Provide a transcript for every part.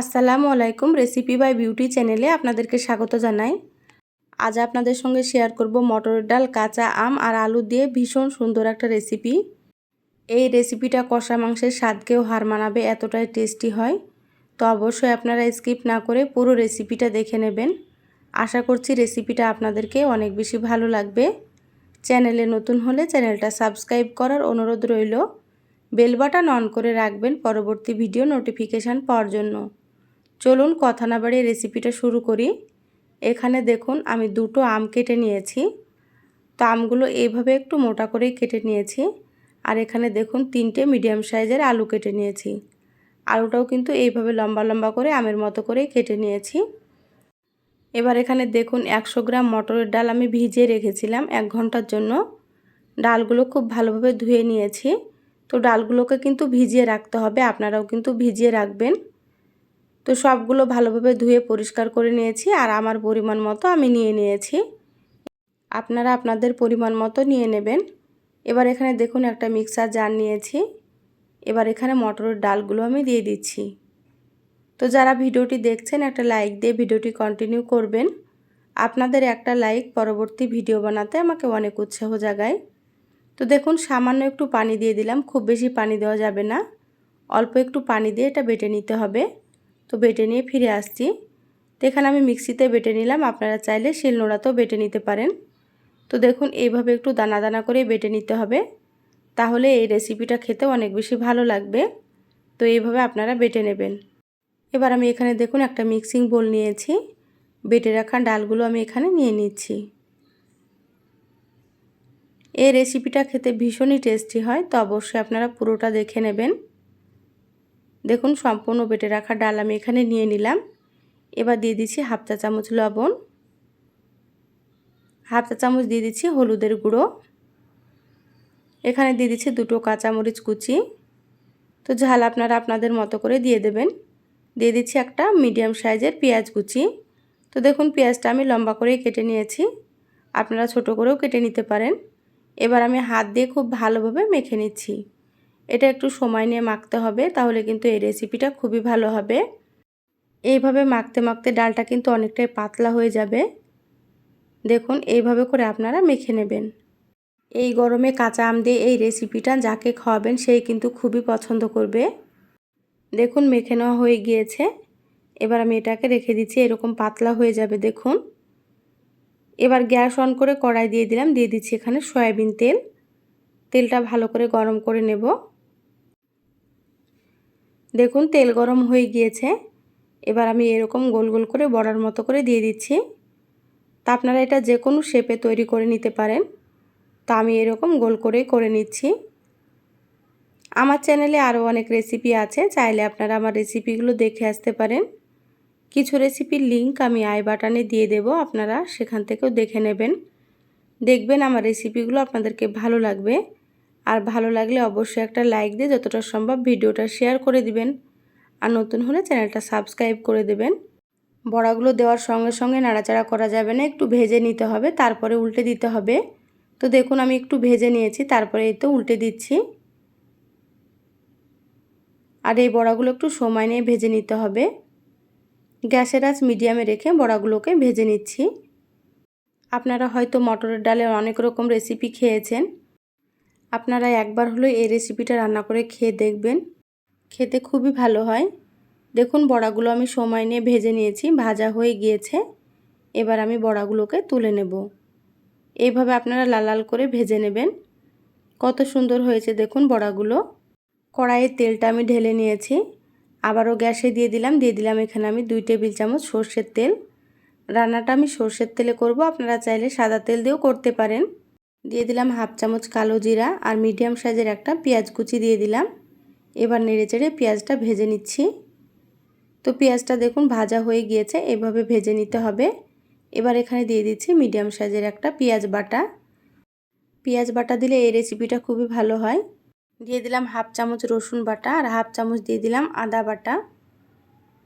আসসালামু আলাইকুম recipe by beauty চ্যানেলে আপনাদেরকে স্বাগত জানাই। আজ আপনাদের সঙ্গে শেয়ার করব মটরের ডাল, কাঁচা আম আর আলু দিয়ে ভীষণ সুন্দর একটা রেসিপি এই রেসিপিটা কষা মাংসের স্বাদকেও হার মানাবে, এতটাই টেস্টি হয়। তো অবশ্যই আপনারা স্কিপ না করে পুরো রেসিপিটা দেখে নেবেন। আশা করছি রেসিপিটা আপনাদেরকে অনেক বেশি ভালো লাগবে। চ্যানেলে নতুন হলে চ্যানেলটা সাবস্ক্রাইব করার অনুরোধ রইল। বেল বাটন অন করে রাখবেন পরবর্তী ভিডিও নোটিফিকেশান পাওয়ার জন্য। চলুন কথা না বাড়িয়ে রেসিপিটা শুরু করি। এখানে দেখুন, আমি দুটো আম কেটে নিয়েছি। তো আমগুলো এইভাবে একটু মোটা করেই কেটে নিয়েছি। আর এখানে দেখুন, তিনটে মিডিয়াম সাইজের আলু কেটে নিয়েছি। আলুটাও কিন্তু এইভাবে লম্বা লম্বা করে আমের মতো করেই কেটে নিয়েছি। এবার এখানে দেখুন, একশো গ্রাম মটরের ডাল আমি ভিজিয়ে রেখেছিলাম এক ঘণ্টার জন্য। ডালগুলো খুব ভালোভাবে ধুয়ে নিয়েছি। তো ডালগুলোকে কিন্তু ভিজিয়ে রাখতে হবে, আপনারাও কিন্তু ভিজিয়ে রাখবেন। তো সবগুলো ভালোভাবে ধুয়ে পরিষ্কার করে নিয়েছি আর আমার পরিমাণ মতো আমি নিয়ে নিয়েছি। আপনারা আপনাদের পরিমাণ মতো নিয়ে নেবেন। এবার এখানে দেখুন একটা মিক্সার জার নিয়েছি। এবার এখানে মটরের ডালগুলো আমি দিয়ে দিচ্ছি। তো যারা ভিডিওটি দেখছেন, একটা লাইক দিয়ে ভিডিওটি কন্টিনিউ করবেন। আপনাদের একটা লাইক পরবর্তী ভিডিও বানাতে আমাকে অনেক উৎসাহ জাগায়। তো দেখুন, সামান্য একটু পানি দিয়ে দিলাম। খুব বেশি পানি দেওয়া যাবে না। অল্প একটু পানি দিয়ে এটা বেটে নিতে হবে। তো বেটে নিয়ে ফিরে আসছি। তো এখানে আমি মিক্সিতে বেটে নিলাম, আপনারা চাইলে শিলনোড়াতেও বেটে নিতে পারেন। তো দেখুন, এইভাবে একটু দানা দানা করে বেটে নিতে হবে। তাহলে এই রেসিপিটা খেতে অনেক বেশি ভালো লাগবে। তো এইভাবে আপনারা বেটে নেবেন। এবার আমি এখানে দেখুন, একটা মিক্সিং বোল নিয়েছি। বেটে রাখা ডালগুলো আমি এখানে নিয়ে নিচ্ছি। এই রেসিপিটা খেতে ভীষণই টেস্টি হয়, তো অবশ্যই আপনারা পুরোটা দেখে নেবেন। দেখুন, সম্পূর্ণ বেটে রাখা ডাল আমি এখানে নিয়ে নিলাম। এবার দিয়ে দিচ্ছি হাফ চা চামচ লবণ। হাফ চা চামচ দিয়ে দিচ্ছি হলুদের গুঁড়ো। এখানে দিয়ে দিচ্ছি দুটো কাঁচামরিচ কুচি। তো ঝাল আপনারা আপনাদের মতো করে দিয়ে দেবেন। দিয়ে দিচ্ছি একটা মিডিয়াম সাইজের পেঁয়াজ কুচি। তো দেখুন, পেঁয়াজটা আমি লম্বা করেই কেটে নিয়েছি। আপনারা ছোট করেও কেটে নিতে পারেন। এবার আমি হাত দিয়ে খুব ভালোভাবে মেখে নিচ্ছি। এটা একটু সময় নিয়ে মাখতে হবে, তাহলে কিন্তু এই রেসিপিটা খুবই ভালো হবে। এইভাবে মাখতে মাখতে ডালটা কিন্তু অনেকটাই পাতলা হয়ে যাবে। দেখুন, এইভাবে করে আপনারা মেখে নেবেন। এই গরমে কাঁচা আম দিয়ে এই রেসিপিটা যাকে খাওয়াবেন, সেই কিন্তু খুবই পছন্দ করবে। দেখুন, মেখে নেওয়া হয়ে গিয়েছে। এবার আমি এটাকে রেখে দিচ্ছি, এরকম পাতলা হয়ে যাবে, দেখুন। এবার গ্যাস অন করে কড়াই দিয়ে দিলাম, দিয়ে দিচ্ছি এখানে সয়াবিন তেল। তেলটা ভালো করে গরম করে নেব। দেখুন, তেল গরম হয়ে গিয়েছে। এবার আমি এরকম গোল গোল করে বড়ার মতো করে দিয়ে দিচ্ছি। তা আপনারা এটা যে কোনো শেপে তৈরি করে নিতে পারেন। তা আমি এরকম গোল করেই করে নিচ্ছি। আমার চ্যানেলে আরও অনেক রেসিপি আছে, চাইলে আপনারা আমার রেসিপিগুলো দেখে আসতে পারেন। কিছু রেসিপির লিঙ্ক আমি আই বাটনে দিয়ে দেব, আপনারা সেখান থেকেও দেখে নেবেন। দেখবেন আমার রেসিপিগুলো আপনাদেরকে ভালো লাগবে। আর ভালো লাগলে অবশ্যই একটা লাইক দিয়ে যতটা সম্ভব ভিডিওটা শেয়ার করে দিবেন। আর নতুন হলে চ্যানেলটা সাবস্ক্রাইব করে দেবেন। বড়াগুলো দেওয়ার সঙ্গে সঙ্গে নাড়াচাড়া করা যাবে না, একটু ভেজে নিতে হবে, তারপরে উল্টে দিতে হবে। তো দেখুন, আমি একটু ভেজে নিয়েছি, তারপরে এই তো উল্টে দিচ্ছি। আর এই বড়াগুলো একটু সময় নিয়ে ভেজে নিতে হবে। গ্যাসের আঁচ মিডিয়ামে রেখে বড়াগুলোকে ভেজে নিচ্ছি। আপনারা হয়তো মটরের ডালের অনেক রকম রেসিপি খেয়েছেন। আপনারা একবার হলো এই রেসিপিটা রান্না করে খেয়ে দেখবেন। খেতে খুবই ভালো হয়। দেখুন, বড়াগুলো আমি সময় নিয়ে ভেজে নিয়েছি, ভাজা হয়ে গিয়েছে। এবার আমি বড়াগুলোকে তুলে নেব। এইভাবে আপনারা লাল লাল করে ভেজে নেবেন। কত সুন্দর হয়েছে দেখুন বড়াগুলো। কড়াইয়ের তেলটা আমি ঢেলে নিয়েছি। আবারও গ্যাসে দিয়ে দিলাম দিয়ে দিলাম এখানে আমি দুই টেবিল চামচ সর্ষের তেল। রান্নাটা আমি সর্ষের তেলে করব, আপনারা চাইলে সাদা তেল দিয়েও করতে পারেন। দিয়ে দিলাম হাফ চামচ কালো জিরা আর মিডিয়াম সাইজের একটা পেঁয়াজ কুচি দিয়ে দিলাম। এবার নেড়ে চেড়ে পেঁয়াজটা ভেজে নিচ্ছি। তো পেঁয়াজটা দেখুন ভাজা হয়ে গিয়েছে, এভাবে ভেজে নিতে হবে। এবার এখানে দিয়ে দিচ্ছি মিডিয়াম সাইজের একটা পেঁয়াজ বাটা। পেঁয়াজ বাটা দিলে এই রেসিপিটা খুবই ভালো হয়। দিয়ে দিলাম হাফ চামচ রসুন বাটা আর হাফ চামচ দিয়ে দিলাম আদা বাটা।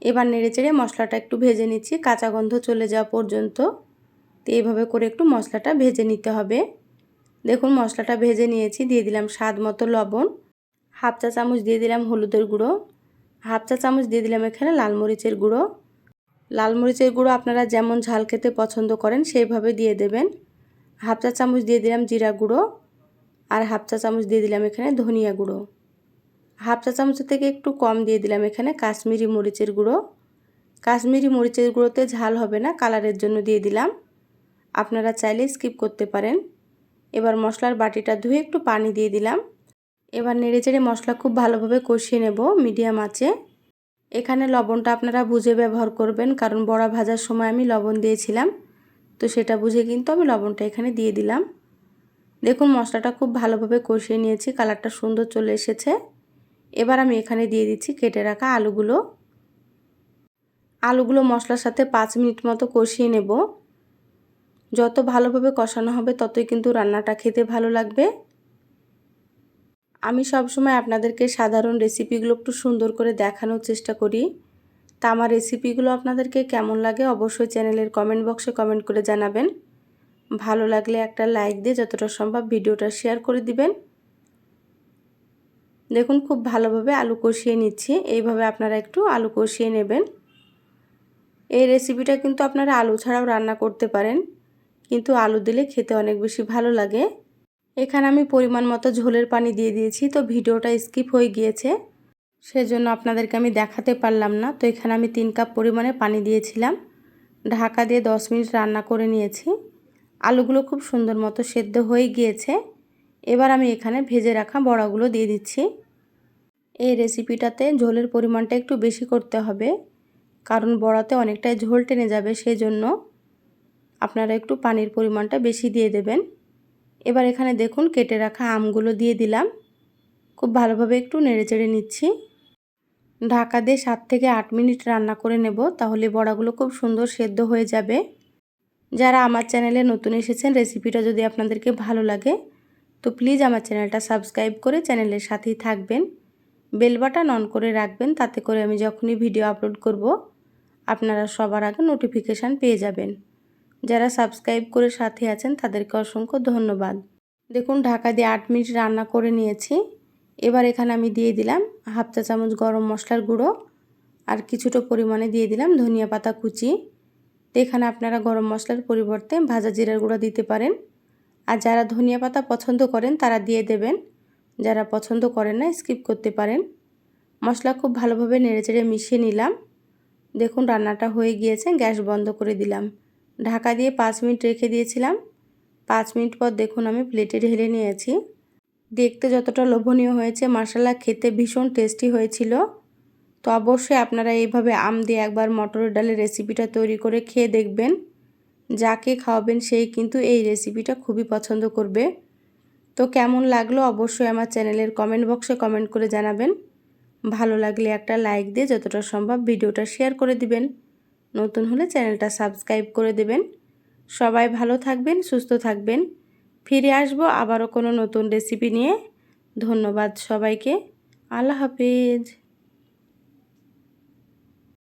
এবার নেড়ে চেড়ে মশলাটা একটু ভেজে নিচ্ছি, কাঁচা গন্ধ চলে যাওয়া পর্যন্ত। তো এইভাবে করে একটু মশলাটা ভেজে নিতে হবে। দেখুন, মশলাটা ভেজে নিয়েছি, দিয়ে দিলাম স্বাদ মতো লবণ, হাফ চা চামচ দিয়ে দিলাম হলুদের গুঁড়ো, হাফ চা চামচ দিয়ে দিলাম এখানে লাল মরিচের গুঁড়ো। লাল মরিচের গুঁড়ো আপনারা যেমন ঝাল খেতে পছন্দ করেন, সেইভাবে দিয়ে দেবেন। হাফ চা চামচ দিয়ে দিলাম জিরা গুঁড়ো আর হাফ চা চামচ দিয়ে দিলাম এখানে ধনিয়া গুঁড়ো। হাফ চা চামচ থেকে একটু কম দিয়ে দিলাম এখানে কাশ্মীরি মরিচের গুঁড়ো। কাশ্মীরি মরিচের গুঁড়োতে ঝাল হবে না, কালারের জন্য দিয়ে দিলাম। আপনারা চাইলে স্কিপ করতে পারেন। এবার মশলার বাটিটা ধুয়ে একটু পানি দিয়ে দিলাম। এবার নেড়ে চেড়ে মশলা খুব ভালোভাবে কষিয়ে নেব মিডিয়াম আঁচে। এখানে লবণটা আপনারা বুঝে ব্যবহার করবেন, কারণ বড়া ভাজার সময় আমি লবণ দিয়েছিলাম। তো সেটা বুঝে কিন্তু আমি লবণটা এখানে দিয়ে দিলাম। দেখুন, মশলাটা খুব ভালোভাবে কষিয়ে নিয়েছি, কালারটা সুন্দর চলে এসেছে। এবার আমি এখানে দিয়ে দিচ্ছি কেটে রাখা আলুগুলো। আলুগুলো মশলার সাথে পাঁচ মিনিট মতো কষিয়ে নেব। যত ভালোভাবে কষানো হবে, ততই কিন্তু রান্নাটা খেতে ভালো লাগবে। আমি সবসময় আপনাদেরকে সাধারণ রেসিপিগুলো একটু সুন্দর করে দেখানোর চেষ্টা করি। তা আমার রেসিপিগুলো আপনাদেরকে কেমন লাগে অবশ্যই চ্যানেলের কমেন্ট বক্সে কমেন্ট করে জানাবেন। ভালো লাগলে একটা লাইক দিয়ে যতটা সম্ভব ভিডিওটা শেয়ার করে দিবেন। দেখুন, খুব ভালোভাবে আলু কষিয়ে নিচ্ছি। এইভাবে আপনারা একটু আলু কষিয়ে নেবেন। এই রেসিপিটা কিন্তু আপনারা আলু ছাড়াও রান্না করতে পারেন। কিন্তু আলু দিলে খেতে অনেক বেশি ভালো লাগে। এখানে আমি পরিমাণ মতো ঝোলের পানি দিয়ে দিয়েছি, তো ভিডিওটা স্কিপ হয়ে গিয়েছে। সেজন্য আপনাদেরকে আমি দেখাতে পারলাম না, তো এখানে আমি তিন কাপ পরিমাণে পানি দিয়েছিলাম। ঢাকা দিয়ে দশ মিনিট রান্না করে নিয়েছি। আলুগুলো খুব সুন্দর মতো সেদ্ধ হয়ে গিয়েছে। এবার আমি এখানে ভেজে রাখা বড়াগুলো দিয়ে দিচ্ছি। এই রেসিপিটাতে ঝোলের পরিমাণটা একটু বেশি করতে হবে, কারণ বড়াতে অনেকটাই ঝোল টেনে যাবে সেই জন্য আপনারা একটু পানির পরিমাণটা বেশি দিয়ে দেবেন। এবার এখানে দেখুন কেটে রাখা আমগুলো দিয়ে দিলাম। খুব ভালোভাবে একটু নেড়ে চেড়ে নিচ্ছি। ঢাকা দিয়ে সাত থেকে আট মিনিট রান্না করে নেব, তাহলে বড়াগুলো খুব সুন্দর সেদ্ধ হয়ে যাবে। যারা আমার চ্যানেলে নতুন এসেছেন, রেসিপিটা যদি আপনাদেরকে ভালো লাগে, তো প্লিজ আমার চ্যানেলটা সাবস্ক্রাইব করে চ্যানেলের সাথেই থাকবেন। বেল বাটন অন করে রাখবেন, তাতে করে আমি যখনই ভিডিও আপলোড করব, আপনারা সবার আগে নোটিফিকেশান পেয়ে যাবেন। যারা সাবস্ক্রাইব করে সাথে আছেন, তাদেরকে অসংখ্য ধন্যবাদ। দেখুন, ঢাকা দিয়ে আট মিনিট রান্না করে নিয়েছি। এবার এখানে আমি দিয়ে দিলাম হাফ চা চামচ গরম মশলার গুঁড়ো আর কিছুটা পরিমাণে দিয়ে দিলাম ধনিয়া পাতা কুচি। তো এখানে আপনারা গরম মশলার পরিবর্তে ভাজা জিরার গুঁড়ো দিতে পারেন। আর যারা ধনিয়া পাতা পছন্দ করেন, তারা দিয়ে দেবেন। যারা পছন্দ করেন না, স্কিপ করতে পারেন। মশলা খুব ভালোভাবে নেড়েচেড়ে মিশিয়ে নিলাম। দেখুন, রান্নাটা হয়ে গিয়েছে, গ্যাস বন্ধ করে দিলাম। ঢাকা দিয়ে পাঁচ মিনিট রেখে দিয়েছিলাম। পাঁচ মিনিট পর দেখুন আমি প্লেটে ঢেলে নিয়েছি। দেখতে যতটা লোভনীয় হয়েছে মশলা খেতে ভীষণ টেস্টি হয়েছিল। তো অবশ্যই আপনারা এইভাবে আম দিয়ে একবার মটরের ডালের রেসিপিটা তৈরি করে খেয়ে দেখবেন। যাকে খাওয়াবেন সেই কিন্তু এই রেসিপিটা খুবই পছন্দ করবে। তো কেমন লাগল অবশ্যই আমার চ্যানেলের কমেন্ট বক্সে কমেন্ট করে জানাবেন। ভালো লাগলে একটা লাইক দিয়ে যতটা সম্ভব ভিডিওটা শেয়ার করে দিবেন। নতুন হলে চ্যানেলটা সাবস্ক্রাইব করে দেবেন। সবাই ভালো থাকবেন, সুস্থ থাকবেন। ফিরে আসব আবারও কোনো নতুন রেসিপি নিয়ে। ধন্যবাদ সবাইকে। আল্লাহ হাফিজ।